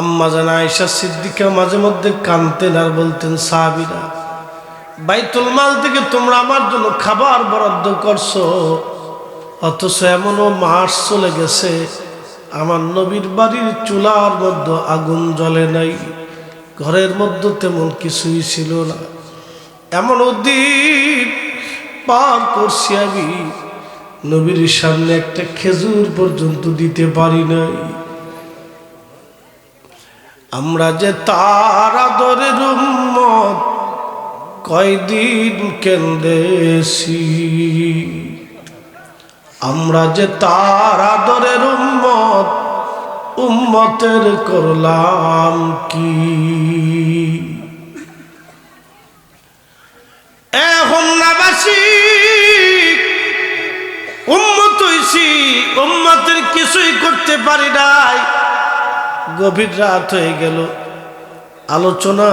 আম্মা জানা আয়সা সিদ্দিকা মাঝে মধ্যে কানতেন আর বলতেন, সাহাবিরা, বাইতুল মাল থেকে তোমরা আমার জন্য খাবার বরাদ্দ করছ। অথচ এমনও মাস চলে গেছে, আমার নবীর বাড়ির চুলার মধ্যে আগুন জ্বলে নাই, ঘরের মধ্যে তেমন কিছুই ছিল না। এমন দিন পার করছি আমি, নবীর সামনে একটা খেজুর পর্যন্ত দিতে পারি নাই। আমরা যে তার আদরের উম্মত কয়দিন কেন্দেছি আমরা যে তার আদরের উম্মত, উম্মতের করলাম কি? এখন নাবাসী উম্মত হইছি, উম্মতের কিছুই করতে পারি নাই। গভীর রাত হয়ে গেল। আলোচনা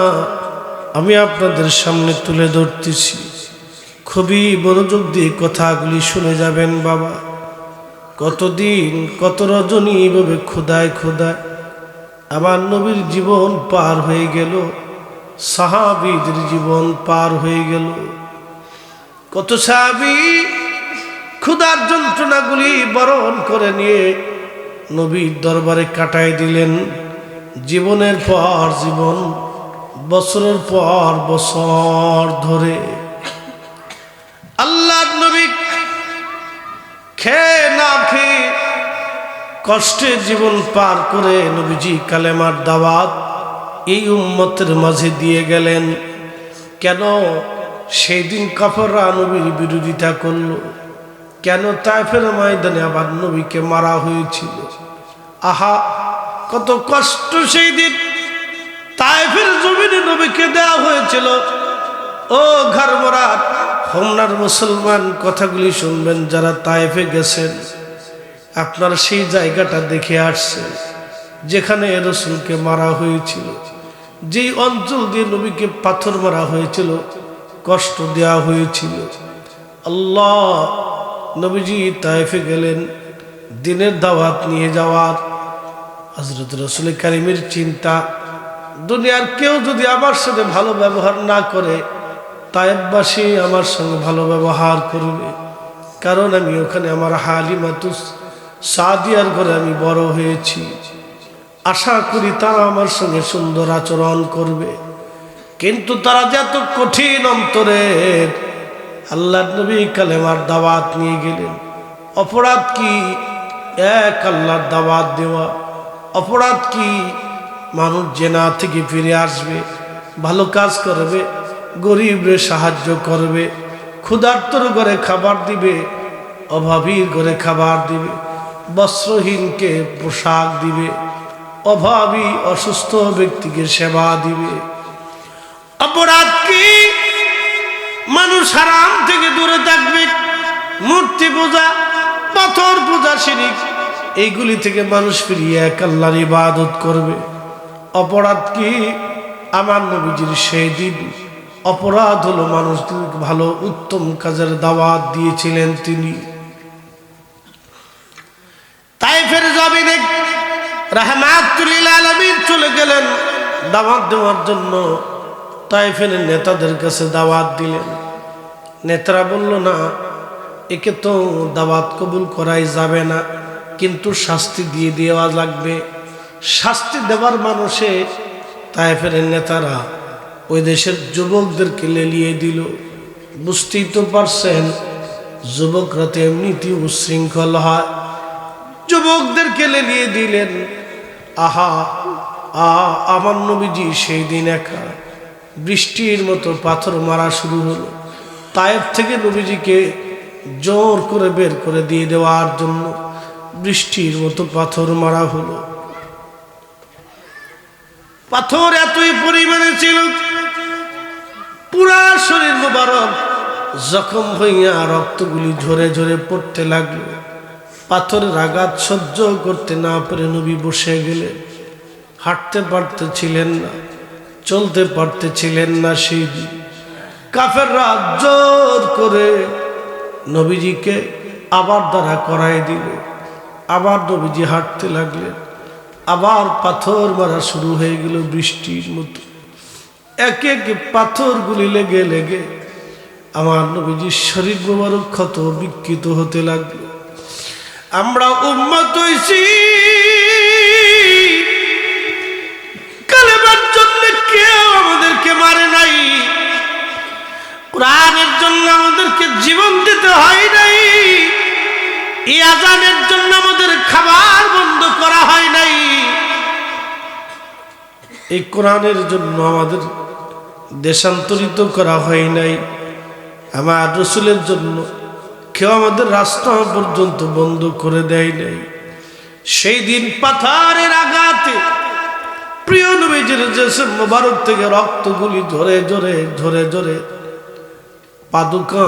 আমি আপনাদের সামনে তুলে ধরতেছি। খুবই মনোযোগ দিয়ে কথাগুলি শুনে যাবেন বাবা। কতদিন, কত রজনী এইভাবে খোদায় খোদায়। আমার নবীর জীবন পার হয়ে গেল। সাহাবিদের জীবন পার হয়ে গেল। কত সাহাবি ক্ষুধার যন্ত্রণাগুলি বরণ করে নিয়ে নবীর দরবারে কাটাই দিলেন। জীবনের পর জীবন, বছরের পর বছর ধরে। আল্লাহ নবী খেয়ে না খেয়ে কষ্টের জীবন পার করে নবীজি কালেমার দাওয়াত এই উম্মতের মাঝে দিয়ে গেলেন। কেন? সেই দিন কাফররা নবীর বিরোধিতা করল। কেন তাইফের ময়দানে আবার নবীকে মারা হয়েছিল? আহা, কত কষ্ট সেই দিন। তাইফের জমিনে নবীকে দেওয়া হয়েছিল। ও ঘর মরাত হোমনার মুসলমান, কথাগুলি শুনবেন যারা তাইফে গেছেন। আপনার সেই জায়গাটা দেখে আসছেন, যেখানে রসুলকে মারা হয়েছিল। যেই অঞ্চল দিয়ে নবীকে পাথর মারা হয়েছিল, কষ্ট দেওয়া হয়েছিল। আল্লাহ নবীজি তাইফে গেলেন, দিনের দাওয়াত নিয়ে যাওয়ার। হজরত রসুল কারিমের চিন্তা, দুনিয়ার কেউ যদি আমার সাথে ভালো ব্যবহার না করে, তায়েববাসী আমার সঙ্গে ভালো ব্যবহার করবে। কারণ আমি ওখানে আমার হালি হালিমাতুস সাদিয়ার ঘরে আমি বড় হয়েছি। আশা করি তারা আমার সঙ্গে সুন্দর আচরণ করবে। কিন্তু তারা যে এত কঠিন অন্তরের আল্লাহ নবী কালেমার দাওয়াত নিয়ে গেলেন। অপরাধ কি? এক আল্লাহর দাওয়াত দেওয়া। অপরাধ কি? মানুষ জেনা থেকে ফিরে আসবে, ভালো কাজ করবে, গরিবরে সাহায্য করবে, ক্ষুধার্তর ঘরে খাবার দিবে, অভাবীর ঘরে খাবার দিবে, বস্ত্রহীনকে পোশাক দিবে, অভাবী অসুস্থ ব্যক্তিকে সেবা দিবে। অপরাধ মানুষ হারাম থেকে দূরে থাকবে। মূর্তি পূজা, পাথর পূজা শিরিক এইগুলি থেকে মানুষ ফিরিয়ে এক আল্লাহর ইবাদত করবে। অপরাধ কি? আমার নবীজির সেই দিন অপরাধ হলো মানুষ ভালো উত্তম কাজের দাওয়াত দিয়েছিলেন তিনি। তাই ফের জমিনে রাহমাতুল্লিল আলমিন চলে গেলেন। দাওয়াত দেওয়ার জন্য তাই ফের নেতাদের কাছে দাওয়াত দিলেন। নেতারা বলল, না, একে তো দাওয়াত কবুল করাই যাবে না, কিন্তু শাস্তি দিয়ে দেওয়া লাগবে। শাস্তি দেওয়ার মানুষে তাই ফের নেতারা ওই দেশের যুবকদেরকে লেলিয়ে দিল। বুঝতেই তো পারছেন, যুবকরা তো এমনিতেই উশৃঙ্খল হয়। যুবকদেরকে লেলিয়ে দিলেন। আহা, আ, আমার নবীজি সেই দিন একা বৃষ্টির মতো পাথর মারা শুরু হলো। তায়েব থেকে নবীজিকে জোর করে বের করে দিয়ে দেওয়ার জন্য বৃষ্টির মতো পাথর মারা হলো। পাথর এতই পরিমাণে ছিল, পুরা শরীর মোবারক জখম হইয়া রক্তগুলি ঝরে ঝরে পড়তে লাগল। পাথরের আঘাত সহ্য করতে না পেরে নবী বসে গেলেন, হাঁটতে পারতে ছিলেন না। চলতে পারতেছিলেন না দিন কাফেররা জোর করে নবীজিকে আবার দ্বারা করাই দিল, আবার নবীজি হাঁটতে লাগলেন, আবার পাথর মারা শুরু হয়ে গেল বৃষ্টির মতো। একে একে পাথরগুলি লেগে লেগে আমার নবীজির শরীর মোবারক ক্ষত বিকৃত হতে লাগল। আমরা উন্মত হয়েছি আমাদেরকে মারে নাই। কোরআনের জন্য আমাদেরকে জীবন দিতে হয় নাই। এই আজানের জন্য আমাদের খাবার বন্ধ করা হয় নাই। এই কোরআনের জন্য আমাদের দেশান্তরিত করা হয় নাই। আমার রসুলের জন্য কেউ আমাদের রাস্তা পর্যন্ত বন্ধ করে দেয় নাই। সেই দিন পাথারের আঘাতে নবীজির যে মোবারক থেকে রক্তগুলি ঝরে ঝরে ঝরে ঝরে পাদুকা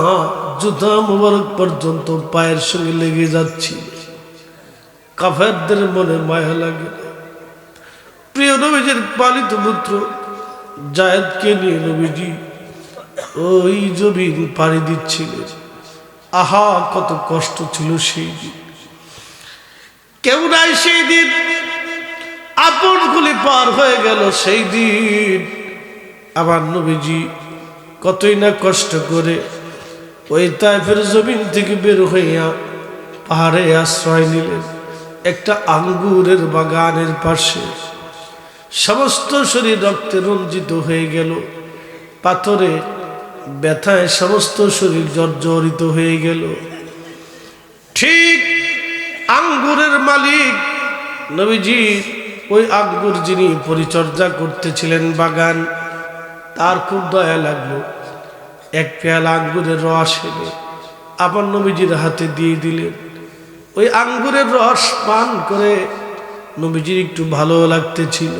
জুতা মোবারক পর্যন্ত পায়ের সঙ্গে লেগে যাচ্ছি। কাফেরদের মনে মায়া লাগে। প্রিয় নবীজির পালিত পুত্র জায়দকে নিয়ে নবীজি ওই জমিন পাড়ি দিচ্ছিলেন। আহা, কত কষ্ট ছিল সেই দিন। কেউ নাই সেই দিন। আপনগুলি পার হয়ে গেল সেই দিন। আমার নবীজি কতই না কষ্ট করে ওই তাইফের জমিন থেকে বের হইয়া পাহাড়ে আশ্রয় নিলেন। একটা আঙ্গুরের বাগানের পাশে। সমস্ত শরীর রক্তে রঞ্জিত হয়ে গেল। পাথরে ব্যথায় সমস্ত শরীর জর্জরিত হয়ে গেল। ঠিক আঙ্গুরের মালিক নবীজি ওই আঙ্গুর যিনি পরিচর্যা করতেছিলেন বাগান, তার খুব দয়া লাগল। এক পেয়ালা আঙ্গুরের রস এনে আবার নবীজির হাতে দিয়ে দিলেন। ওই আঙ্গুরের রস পান করে নবীজির একটু ভালো লাগতেছিল।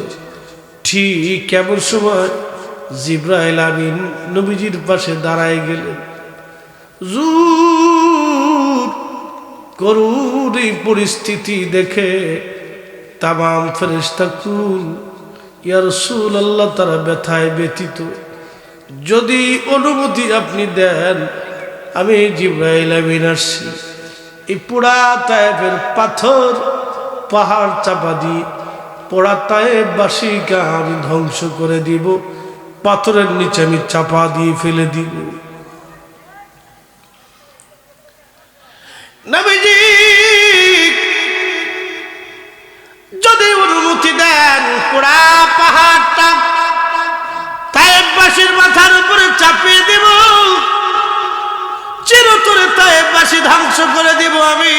ঠিক কেমন সময় জিব্রাইল আমিন নবীজির পাশে দাঁড়ায় গেলেন। জুর করুন এই পরিস্থিতি দেখে তামাম ফেরেস্তা কুল ইয়ার সুল আল্লাহ তারা ব্যথায় ব্যতীত যদি অনুমতি আপনি দেন, আমি জিব্রাইল আমিন আসছি। এই পোড়া তায়েফের পাথর, পাহাড় চাপা দিয়ে পোড়া তায়েববাসীকে আমি ধ্বংস করে দিব। পাথরের নিচে আমি চাপা দিয়ে ফেলে দিব। ধ্বংস করে দিব আমি।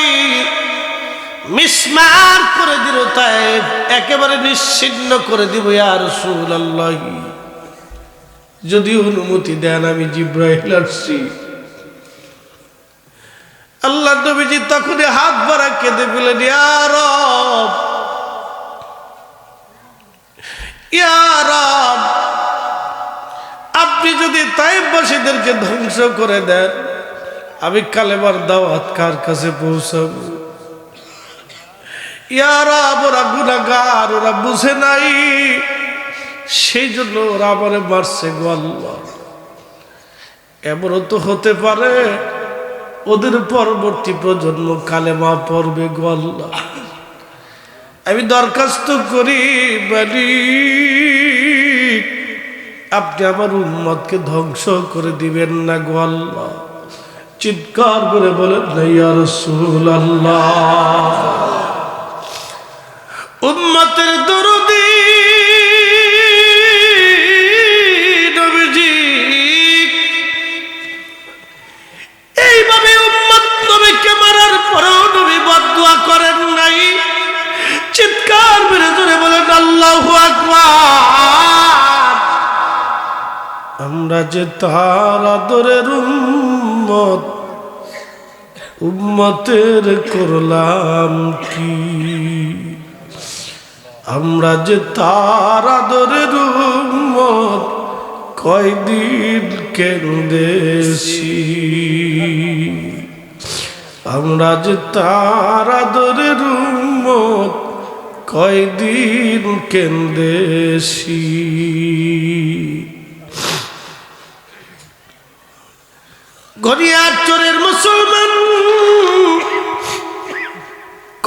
মিসমার করে দিল তাই একেবারে নিশ্চিন্ন করে দিব আর যদি অনুমতি দেন, আমি জিব্রাহিল আল্লাহ নবীজি তখনই হাত ভরা কেঁদে ফেলেন ইয়ার আপনি যদি তাইবাসীদেরকে ধ্বংস করে দেন আমি কালেবার দাওয়াত কার কাছে পৌঁছাব? ইয়ারা ওরা গুণাগার ওরা বুঝে নাই। সেই জন্য ওরা আমারে মারছে গো আল্লাহ। তো হতে পারে, ওদের পরবর্তী প্রজন্ম কালেমা পড়বে গো আমি দরখাস্ত করি, বলি, আপনি আমার উম্মতকে ধ্বংস করে দিবেন না গো চিৎকার করে বলেন উম্মতের দরদি এইভাবে উম্মত নবীকে মারার পরেও নবী বদুয়া করেন নাই। চিৎকার মেরে জোরে বলেন, আল্লাহ আমরা যে তার আদরের উম্মত উম্মতের করলাম কি? আমরা যে তার আদরের উম্মত, কয়দিন কেন্দেছি আমরা যে তার আদরের উম্মত, কয়দিন কেন্দেছি গরিয়ার চোরের মুসলমান।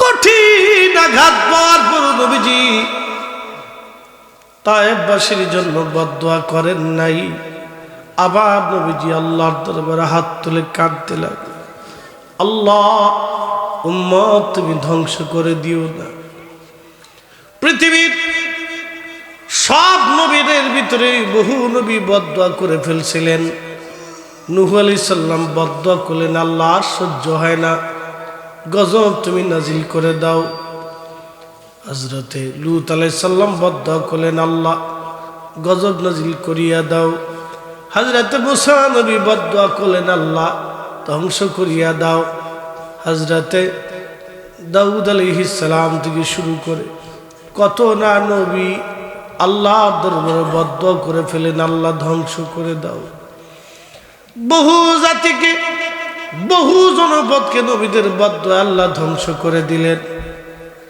কঠিন কঠিন আঘাত পাওয়ার পর নবীজি তায়েববাসীর জন্য বদোয়া করেন নাই। আবার নবীজি আল্লাহর দরবারে হাত তুলে কাঁদতে লাগে আল্লাহ, উম্মত, তুমি ধ্বংস করে দিও না। পৃথিবীর সব নবীদের ভিতরে বহু নবী বদোয়া করে ফেলছিলেন। নুহ আলি সাল্লাম বদোয়া করলেন, আল্লাহ, সহ্য হয় না। গজব তুমি নাজিল করে দাও। হজরতে লুত আলাই সাল্লাম বদ্ধ করলেন, আল্লাহ, গজব নাজিল করিয়া দাও। হজরতে মুসা নবী বদ্ধ করলেন, আল্লাহ, ধ্বংস করিয়া দাও। হজরতে দাউদ আলহিসাম থেকে শুরু করে কত না নবী আল্লাহ দরবারে বদ্ধ করে ফেলেন, আল্লাহ, ধ্বংস করে দাও। বহু জাতিকে, বহু জনপদকে নবীদের বদ্ধ আল্লাহ ধ্বংস করে দিলেন।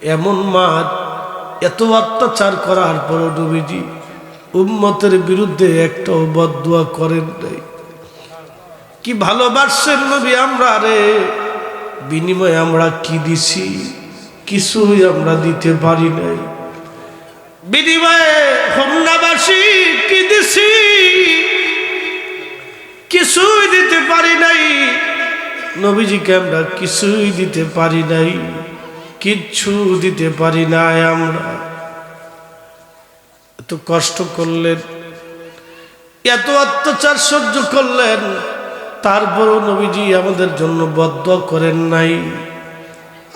এমন মাঠ, এত অত্যাচার করার পর নবীজি উম্মতের বিরুদ্ধে একটাও বদুয়া করেন নাই। কি ভালোবাসছেন নবী আমরা রে? বিনিময়ে আমরা কি দিছি? কিছুই আমরা দিতে পারি নাই। বিনিময়ে হোমনাবাসী কি দিছি? কিছুই দিতে পারি নাই। নবীজিকে আমরা কিছুই দিতে পারি নাই, কিচ্ছু দিতে পারি নাই আমরা। এত কষ্ট করলেন, এত অত্যাচার সহ্য করলেন, তারপরও নবীজি আমাদের জন্য বদ্ধ করেন নাই।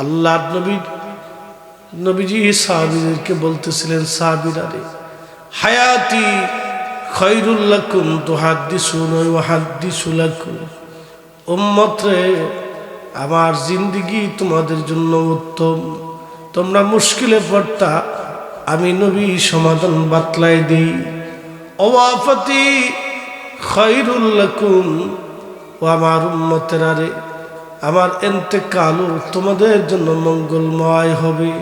আল্লাহ নবী, নবীজি সাহাবিদেরকে বলতেছিলেন সাহাবিরারে হায়াতি খৈরুল্লাকুম তো হাদ্দিসুন হাদ্দিসুলাকুম উম্মতরে, আমার জিন্দিগি তোমাদের জন্য উত্তম। তোমরা মুশকিলে পড়তা, আমি নবী সমাধান বাতলাই দিই। অবাফতি খৈরুল্লাকুম ও আমার উম্মতের আরে, আমার এনতে কালু তোমাদের জন্য মঙ্গলময় হবে।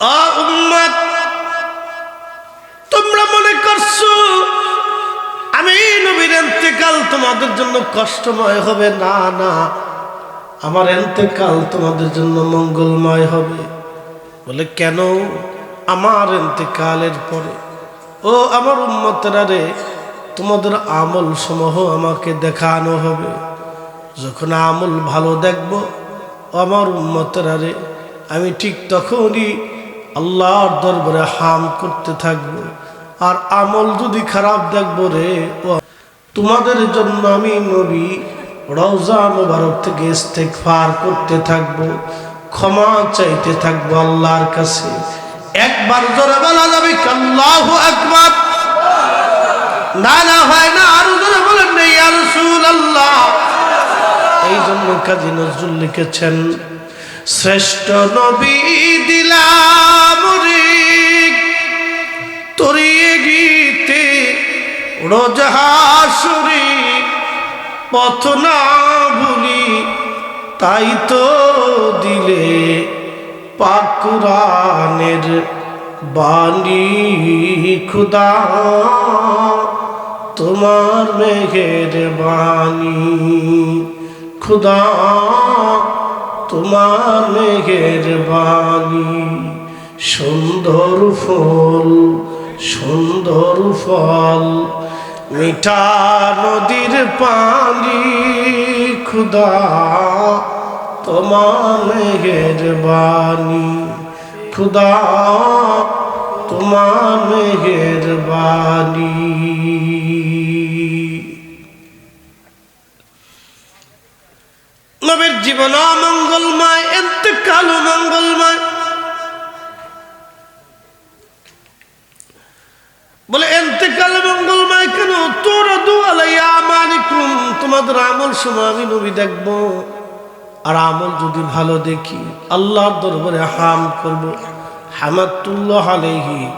আ উম্মত তোমরা মনে আমি নবীর এতেকাল তোমাদের জন্য কষ্টময় হবে। না না, আমার এতেকাল তোমাদের জন্য মঙ্গলময় হবে। বলে, কেন? আমার এতেকালের পরে। ও আমার উন্মতেরা রে, তোমাদের আমল সমূহ আমাকে দেখানো হবে। যখন আমল ভালো দেখব, আমার উন্মতেরা রে, আমি ঠিক তখনই আল্লাহর দরবারে হাম করতে থাকব। আর আমল যদি খারাপ দেখব রে তোমাদের জন্য আমি নবী, রওজা মোবারক থেকে ইস্তেগফার করতে থাকব, ক্ষমা চাইতে থাকব আল্লাহর কাছে। একবার জোরে বলা যাবে আল্লাহু আকবার? না না, হয় না, আরও জোরে বলেন নেই আর আল্লাহ এই জন্য কাজী নজরুল লিখেছেন, শ্রেষ্ঠ নবী দিলাম রে। রোজহাসুরি পথ না ভুলি, তাই তো দিলে পাকুরানের বাণী, খুদা তোমার মেঘের বাণী খুদা তোমার মেঘের বাণী সুন্দর ফুল, সুন্দর ফল মিঠা নদীর পানি খুদা তোমার মেঘের বাণী। খুদা তোমার মেঘের বাণী। নবীর জীবন মঙ্গলময় এত কালো মঙ্গলময় বলে এতেকাল মঙ্গলময় কেন? তোর তোমাদের আমল সময় আমি নবী দেখব। আর আমল যদি ভালো দেখি, আল্লাহর দরবারে হাম করব। হামাতুল্লাহ আলাইহি।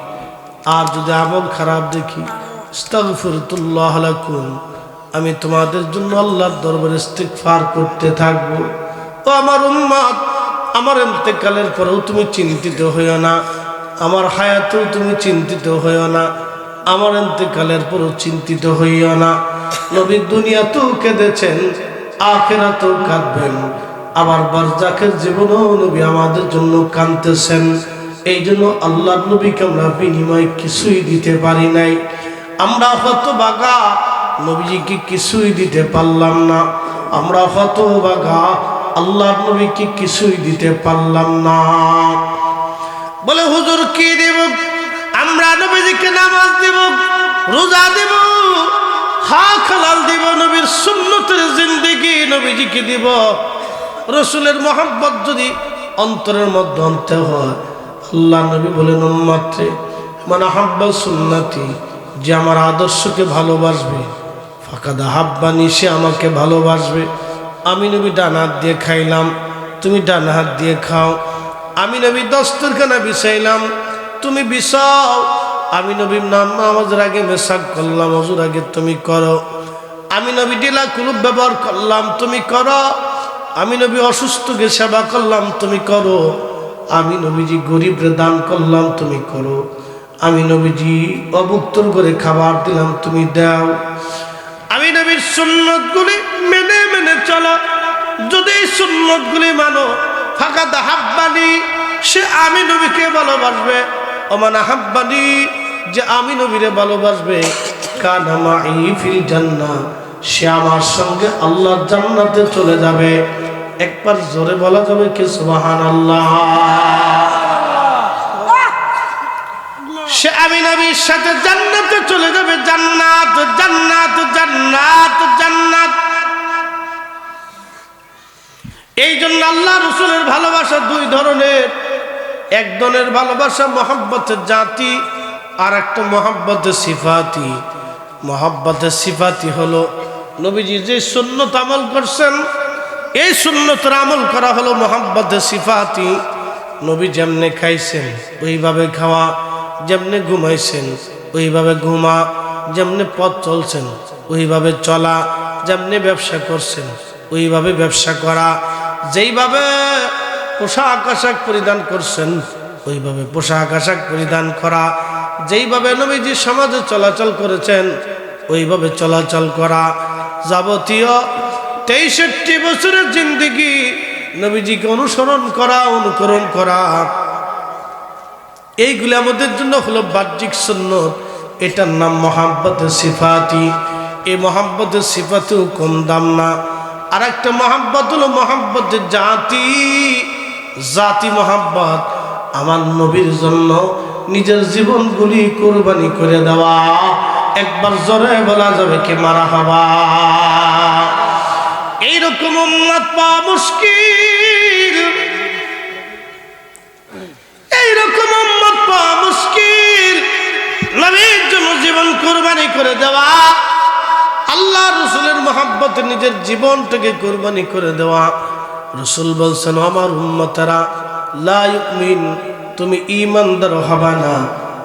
আর যদি আমল খারাপ দেখি, ইস্তাগফিরুল্লাহ লাকুম। আমি তোমাদের জন্য আল্লাহর দরবারে ইস্তিগফার করতে থাকব। ও আমার উম্মত আমার এতেকালের পরেও তুমি চিন্তিত হইও না। আমার হায়াতেও তুমি চিন্তিত হইও না। আমার এতেকালের পরও চিন্তিত হইও না। নবীর দুনিয়াতেও কেঁদেছেন, আখেরাতেও কাঁদবেন। আবার বারজাকের জীবনও নবী আমাদের জন্য কাঁদতেছেন। এই জন্য আল্লাহ নবীকে আমরা বিনিময় কিছুই দিতে পারি নাই। আমরা হত বাগা নবীজিকে কিছুই দিতে পারলাম না। আমরা হত বাগা আল্লাহ নবীকে কিছুই দিতে পারলাম না। বলে, হুজুর, কি দেব? আমরা নবীজিকে নামাজ দেব, রোজা দেব হা খালাল দিব, নবীর সুন্নতের জিন্দিগি নবীজিকে দিব। রসুলের মোহাম্মত যদি অন্তরের মধ্যে অন্তে হয়, আল্লাহ নবী বলেন মাত্রে মানে হাব্বা সুন্নাতি, যে আমার আদর্শকে ভালোবাসবে, ফাঁকাদা হাব্বানি সে আমাকে ভালোবাসবে। আমি নবী ডান হাত দিয়ে খাইলাম, তুমি ডান হাত দিয়ে খাও। আমি নবী দস্তরখানা বিছাইলাম তুমি বিছাও আমি নবীর নাম নামাজের আগে মেশাক করলাম, হজুর আগে তুমি করো। আমি নবী ডিলা কুলুপ ব্যবহার করলাম, তুমি করো। আমি নবী অসুস্থকে সেবা করলাম, তুমি করো। আমি নবীজি গরিবরে দান করলাম, তুমি করো। আমি নবীজি অভুক্তর করে খাবার দিলাম, তুমি দাও। আমি নবীর সুন্নতগুলি মেনে মেনে চলো। যদি এই সুন্নতগুলি মানো, ফাঁকা দাহাব্বানি সে আমি নবীকে ভালোবাসবে। ওমান যে আমি নবীরে ভালোবাসবে কানামা ফিল সে আমার সঙ্গে আল্লাহর জান্নাতে চলে যাবে। একবার জোরে বলা যাবে কি সুবাহান আল্লাহ সে আমি নবীর সাথে জান্নাতে চলে যাবে, জান্নাত জান্নাত জান্নাত জান্নাত। এই জন্য আল্লাহ রসুলের ভালোবাসা দুই ধরনের। এক ধরনের ভালোবাসা মহব্বতের জাতি, আর একটা মহব্বতের সিফাতি। মহব্বতের সিফাতি হলো নবীজি যে সুন্নত আমল করছেন, এই সুন্নতের আমল করা হলো মহব্বতের সিফাতি। নবী যেমনে খাইছেন, ওইভাবে খাওয়া, যেমনে ঘুমাইছেন, ওইভাবে ঘুমা, যেমনে পথ চলছেন, ওইভাবে চলা, যেমনি ব্যবসা করছেন, ওইভাবে ব্যবসা করা, যেইভাবে পোশাক আশাক পরিধান করছেন। ওইভাবে পোশাক আশাক পরিধান করা, যেইভাবে নবীজি সমাজে চলাচল করেছেন, ওইভাবে চলাচল করা যাবতীয় তেইষট্টি বছরের জিন্দিগি নবীজিকে অনুসরণ করা, অনুকরণ করা। এইগুলি আমাদের জন্য হলো বাহ্যিক সুন্নত। এটার নাম মোহাম্মতের সিফাতি। এই মোহাম্মতের সিফাতেও কম দাম না। আর একটা মোহাম্মত হলো মোহাম্মতের জাতি। জাতি মোহাম্মত আমার নবীর জন্য নিজের জীবনগুলি কোরবানি করে দেওয়া। একবার জোরে বলা যাবে কি মারা হবা। এইরকম উম্মত পাওয়া মুশকিল। এইরকম উম্মত পাওয়া মুশকিল। নবীর জন্য জীবন কোরবানি করে দেওয়া। আল্লাহ রসুলের মহাব্বতে নিজের জীবনটাকে কোরবানি করে দেওয়া। রসুল বলছেন, আমার উম্মতারা লাইমিন তুমি ইমানদার হবা না,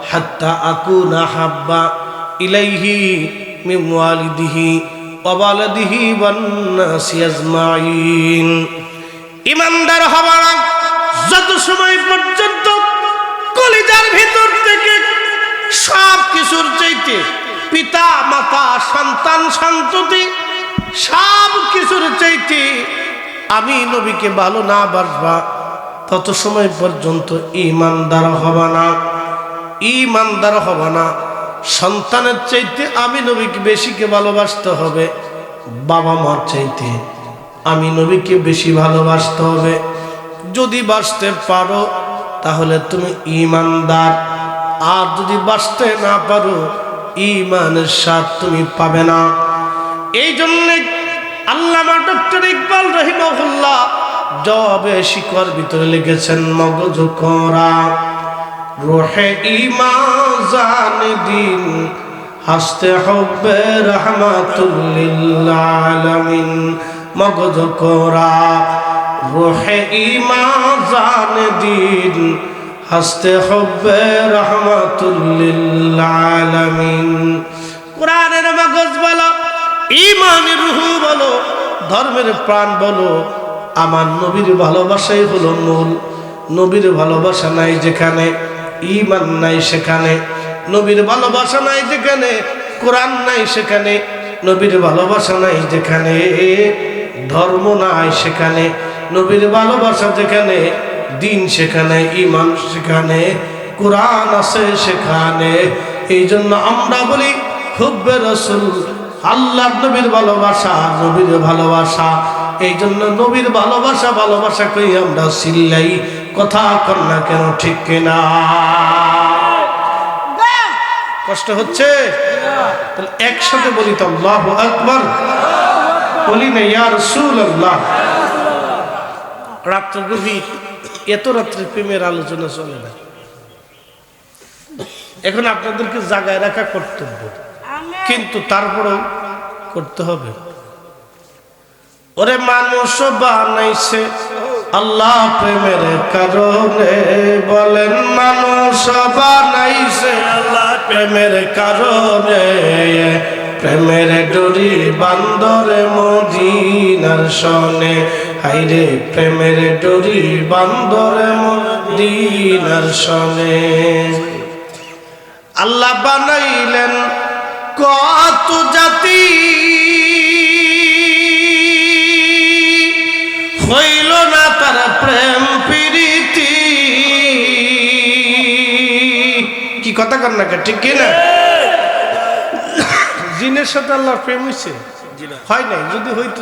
হাত্তা আকু না হাব্বা ইলাইহি মিমওয়ালিদিহি ওয়ালাদিহি ওয়ান্নাসি আজমাইন ইমানদার হবা না যত সময় পর্যন্ত কলিজার ভিতর থেকে সব কিছুর চাইতে পিতা, মাতা, সন্তান, সন্ততি সব কিছুর চাইতে আমি নবীকে ভালো না বাসবা, তত সময় পর্যন্ত ইমানদার হবা না। ইমানদার হবা না। সন্তানের চাইতে আমি নবীকে বেশিকে ভালোবাসতে হবে, বাবা মার চাইতে আমি নবীকে বেশি ভালোবাসতে হবে। যদি বাঁচতে পারো, তাহলে তুমি ইমানদার আর যদি বাঁচতে না পারো ইমানের স্বাদ তুমি পাবে না। এই জন্যে আল্লামা ডক্টর ইকবাল রহিমহুল্লাহ জবে শিকর ভিতরে লিখেছেন, মগজ করা, রোহে ইমান দিন, হাসতে হবে রহমাতুল্লিল্লামিন মগজ করা, রোহে ইমান দিন, হাসতে হবে রহমাতুল্লিল্লামিন কোরআনের মগজ বলো ইমানের রুহু বলো, ধর্মের প্রাণ বলো, আমার নবীর ভালোবাসাই হলো মূল। নবীর ভালোবাসা নাই যেখানে, ইমান নাই সেখানে, নবীর ভালোবাসা নাই যেখানে, কোরআন নাই সেখানে, নবীর ভালোবাসা নাই যেখানে, ধর্ম নাই সেখানে, নবীর ভালোবাসা যেখানে, দিন সেখানে, ইমান সেখানে, কোরআন আছে সেখানে। এই জন্য আমরা বলি, হুব্বে রসুল আল্লাহ নবীর ভালোবাসা নবীর ভালোবাসা। এই জন্য নবীর ভালোবাসা ভালোবাসা কই আমরা সিল্লাই কথা কর না কেন, ঠিক কিনা? কষ্ট হচ্ছে? একসাথে বলি তো, আল্লাহ আকবর। বলি না, ইয়া রসুল আল্লাহ রাত্র গভীর এত রাত্রে প্রেমের আলোচনা চলে না। এখন আপনাদেরকে জাগায় রাখা কর্তব্য। কিন্তু তারপরেও করতে হবে। ওরে মানুষ বানাইছে, আল্লাহ প্রেমের কারণে বলেন, মানুষ বানাইছে, আল্লাহ প্রেমের কারণে, প্রেমের ডরি বান্দরে মদিনার সনে। হাইরে প্রেমের ডরি বান্দরে মদিনার সনে। আল্লাহ বানাইলেন কত জাতি হইল না তার প্রেম প্রীতি? কি কথা কর না ঠিক কি না? জিনের সাথে আল্লাহর প্রেম হয়েছে হয় নাই যদি হইতো